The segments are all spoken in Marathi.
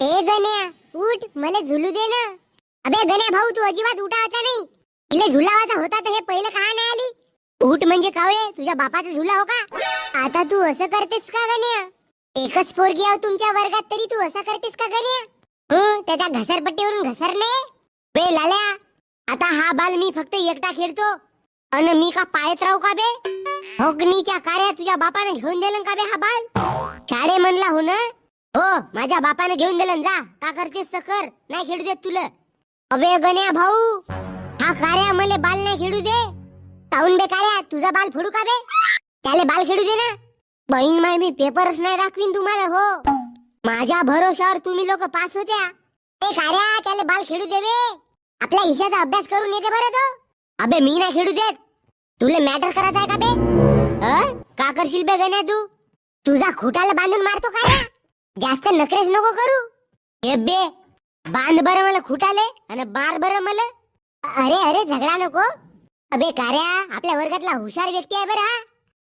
ए गण्या उठ मला झुलू दे ना. अबे गण्या भाऊ तू अजिबात उठावाचा नाही. इले झुलावाचा होता तर हे पहिलं का नाही आली? उठ म्हणजे कावळे तुझ्या बापाचा झुला हो का? आता तू असं करतेस का गण्या? एकच पोरगी आहो तुमच्या वर्गात तरी तू असं करतेस का गण्या? हं त्याच्या घसरपट्टीवरून घसरले बे लाल्या आता हा बाल मी फक्त एकटा खेळतो. अन मी का पायत राहू का बे? होगणीच्या कार्या तुझ्या बापाने घेऊन दिलं का बे हा बाल? शाळे म्हणला हो ना? हो माझ्या बापाने घेऊन दिलं जा. का करतेस तर कर. नाही खेळू देत तुला. अबे गण्या भाऊ हा कार्या मले बाल नाही खेळू दे. ताऊन बे कार्या तुझा बाल फोडू का बे? त्याले बाल खेळू दे ना. बहीण माय मी पेपरच नाही दाखवीन तुम्हाला हो. माझ्या भरोशावर तुम्ही लोक पास होत्या. ए कार्या त्याले बाल खेळू दे बे. आपल्या इशाचा अभ्यास करून येते बरं तो. अबे मी नाही खेळू देत. तुला मॅटर करत आहे का बे? अ? का करशील बे गण्या तू? तुझा खोटाला बांधून मारतो काय जास्त नखरेच नको करू. हे बे बांध बरं मला खुटाले आणि बार बरं मला. अरे अरे झगडा नको. अबे कार्या आपल्या वर्गातला हुशार व्यक्ती आहे बरं हा.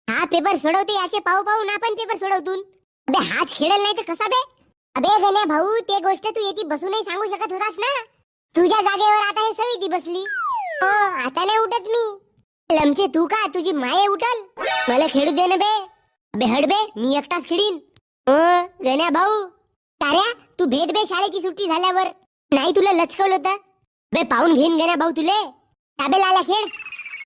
हा पेपर सोडवते याचे पाहू पाहून आपण पेपर सोडवतून. अबे हाच खेळेल नाही तर कसा बे? अबे गण्या भाऊ ते गोष्ट तू येती बसूनही सांगू शकत होतास ना? तुझ्या जागेवर आता हे सविती बसली. हो आता नाही उठत मी. लमचे तू का तुझी माये उठल? मला खेळू दे ना बे. बे हड बे मी एकटाच खेळीन. ओ गण्या भाऊ ताऱ्या तू भेट बे शाळेची सुट्टी झाल्यावर. नाही तुला लचकवलं होतं बे पाहून घेईन गण्या भाऊ तुले. ताबे लाला खेळ.